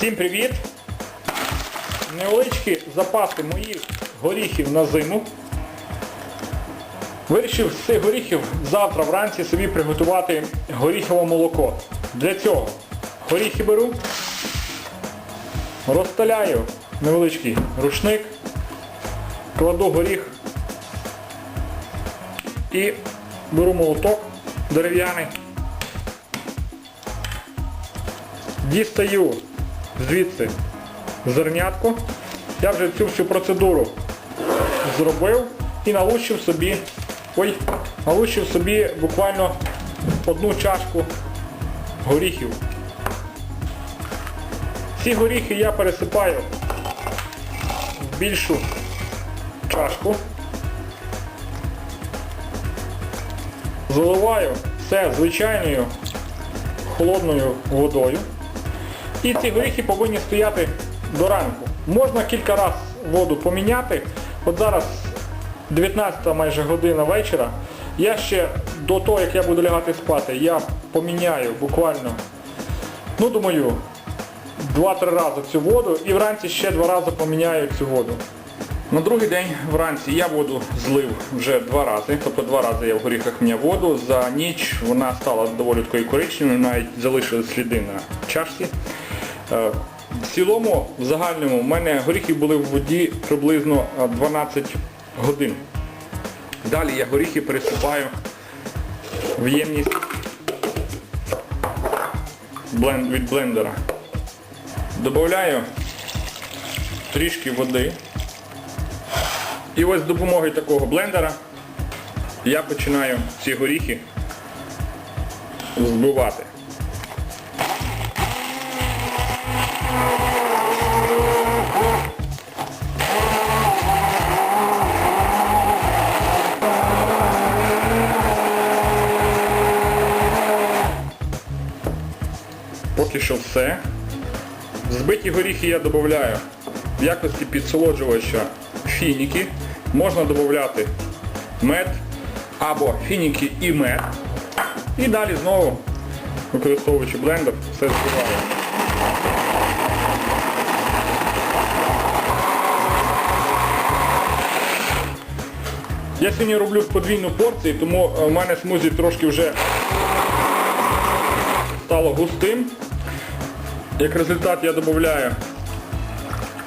Всім привіт! Невеличкі запаси моїх горіхів на зиму. Вирішив з цих горіхів завтра вранці собі приготувати горіхове молоко. Для цього горіхи беру, розталяю невеличкий рушник, кладу горіх і беру молоток дерев'яний. Дістаю звідси зернятку. Я вже цю всю процедуру зробив і налущив собі, ой, налущив собі буквально одну чашку горіхів. Ці горіхи я пересипаю в більшу чашку. Заливаю все звичайною холодною водою. І ці горіхи повинні стояти до ранку. Можна кілька разів воду поміняти. От зараз 19 майже година вечора. Я ще до того, як я буду лягати спати, я поміняю буквально, ну думаю, 2-3 рази цю воду і вранці ще два рази поміняю цю воду. На другий день вранці я воду злив вже два рази, тобто два рази я в горіхах міняв воду. За ніч вона стала доволі такою коричневою, навіть залишили сліди на чашці. Е, В цілому, в загальному, в мене горіхи були в воді приблизно е, 12 годин. Далі я горіхи пересипаю в ємність від блендера. Добавляю трішки води. І ось з допомогою такого блендера я починаю ці горіхи збивати. Поки що все. Збиті горіхи я додаю в якості підсолоджувача фініки. Можна додати мед або фініки і мед. І далі знову, використовуючи блендер, все збиваю. Я сьогодні роблю подвійну порцію, тому е, в мене смузі трошки вже стало густим. Як результат я додаю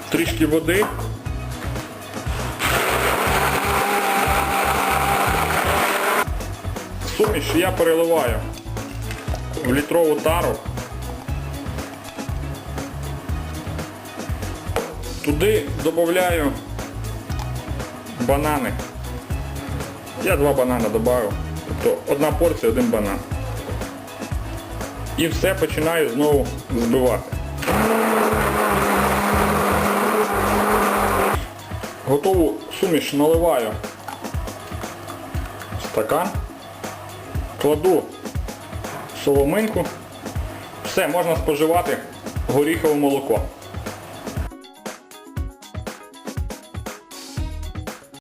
трішки води. Суміш я переливаю в літрову тару. Туди додаю банани. Я два банани додаю. Тобто одна порція, один банан. І все починаю знову збивати. Готову суміш наливаю в стакан, кладу соломинку, все, можна споживати горіхове молоко.